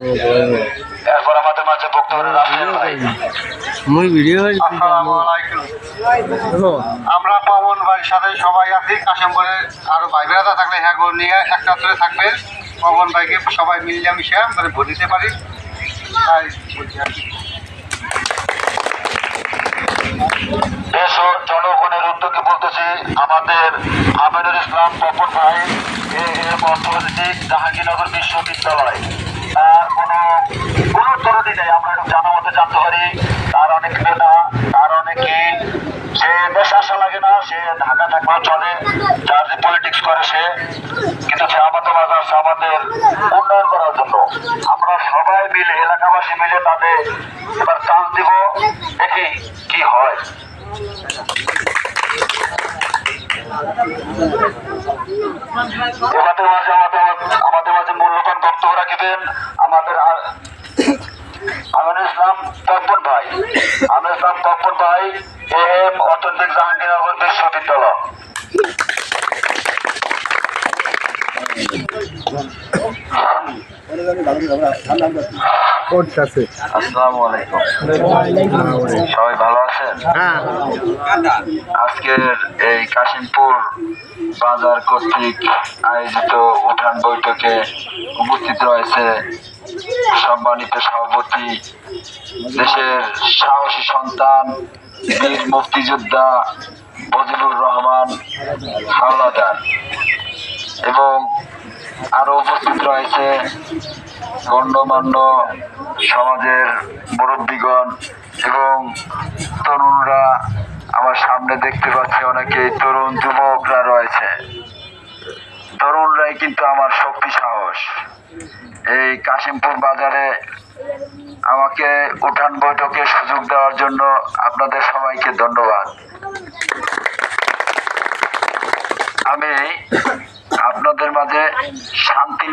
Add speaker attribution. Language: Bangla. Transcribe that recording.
Speaker 1: এরপর আমাদের মাঝে বক্তব্য রাখেন ভাই।
Speaker 2: মুই ভিডিও
Speaker 3: আসসালামু আলাইকুম। আমরা পবন ভাইয়ের সাথে সবাই আছি কাশিমপুরে আরও ভাই বেড়াতে থাকলে হ্যাঁ নিয়ে থাকবেন পবন ভাইকে সবাই মিলিয়ে মিশে মানে ভোট দিতে পারি। তাই বলছি আর কি।
Speaker 1: দেশ ও জনগণের উদ্যোগে বলতেছি আমাদের আমিনুল ইসলাম পপন ভাই এ অর্থনীতি জাহাঙ্গীরনগর বিশ্ববিদ্যালয় তার কোনো কোনো তরুণী নেই আমরা একটু জানতে পারি, তার অনেক নেতা, তার অনেকে, সে বেশ আশা লাগে না, সে ঢাকা থাকলেও চলে, যার যে পলিটিক্স করে সে, কিন্তু সে আমাদের মাঝে আসছে আমাদের উন্নয়ন করার জন্য। আমরা সবাই মিলে, এলাকাবাসী মিলে তাদের এবার চান্স দিব, দেখি কি হয়। আমাদের মাঝে আমাদের আমাদের মাঝে মূল্যবান বক্তব্য রাখিবেন। আমাদের আ- ইসলাম তপন ভাই। ইসলাম তপন ভাই এ এম অর্থনৈতিক জাহাঙ্গীরনগর বিশ্ববিদ্যালয়। সবাই ভালো আছেন?
Speaker 2: হ্যাঁ।
Speaker 1: আজকের এই কাশিমপুর বাজার কর্তৃক আয়োজিত উঠান বৈঠকে উপস্থিত রয়েছে সম্মানিত সভাপতি, দেশের সাহসী সন্তান, বীর মুক্তিযোদ্ধা বজিবুর রহমান হাওলাদার। এবং আরও উপস্থিত রয়েছে গণ্যমান্য সমাজের মুরব্বীগণ এবং তরুণরা আমার সামনে দেখতে পাচ্ছি অনেকেই, তরুণ যুবকরা রয়েছে। তরুণরাই কিন্তু আমার শক্তি সাহস। এই কাশিমপুর বাজারে আমাকে উঠান বৈঠকে সুযোগ দেওয়ার জন্য আপনাদের সবাইকে ধন্যবাদ। আমি আপনাদের মাঝে শান্তি